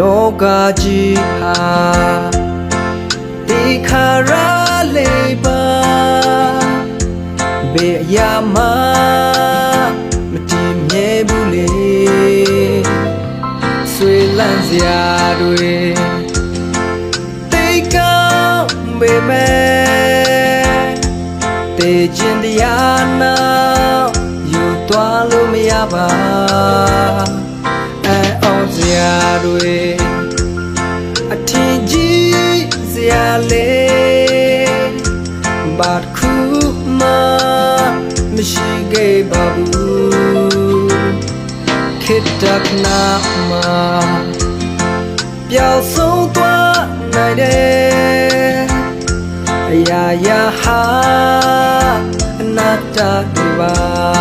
လောကကြီးဟာဒီခါရလေးပါဘေးအရာမှမတည်မြဲဘူးလေဆွေလန့်စရာတွေတိတ်ကောင်းပေမဲ့တေခြင်းတရားနောက်ယူသွားလို့မရပါ ဘာတစ်ခုမှမရှိခဲ့ပါဘူးခေတ္တခဏမှပျောက်ဆုံးသွားနိုင်တယ်အရာရာဟာအနာတ္တတွေပါ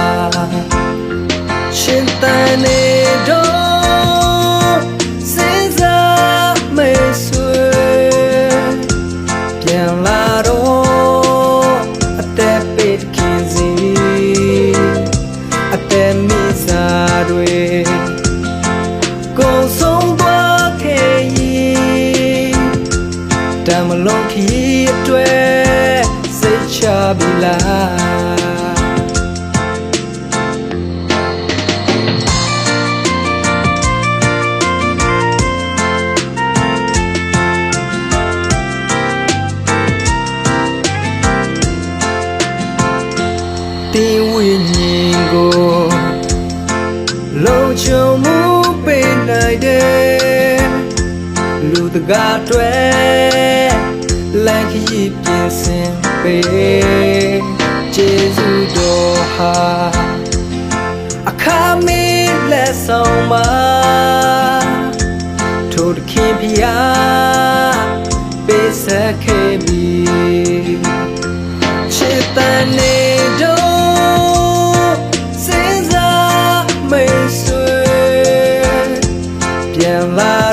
မလုံးခီအတွက်စိတ်ချပြီလားတင်းဝိညာဉ်ကိုလုံခြုံမှုပေးနိုင်တယ်လူတကားတွေ လမ်းခရီးပြင်ဆင်ပေးကျေးဇူးတော်ဟာအခါမင်းလက်ဆောင်မှာထိုတခင်ဖျားပေးဆက်ခဲ့ပြီချစ်တန်နေတော့စဉ်းစားမေးဆွေပြန်လာ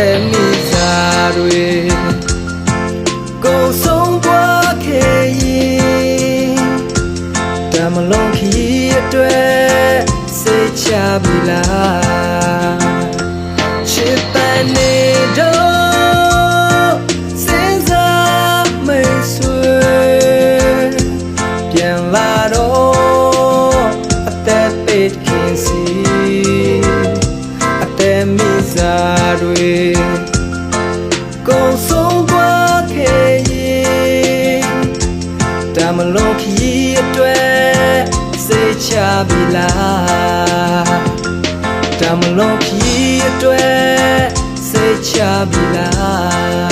တဲ့မိစားတွေကိုယ်ဆုံးသွားခဲ့ရင်တမလုံးခီအတွက်စိတ်ချပြီလား ချပြီလားတမလုံးခီအတွက်စိတ်ချပြီလား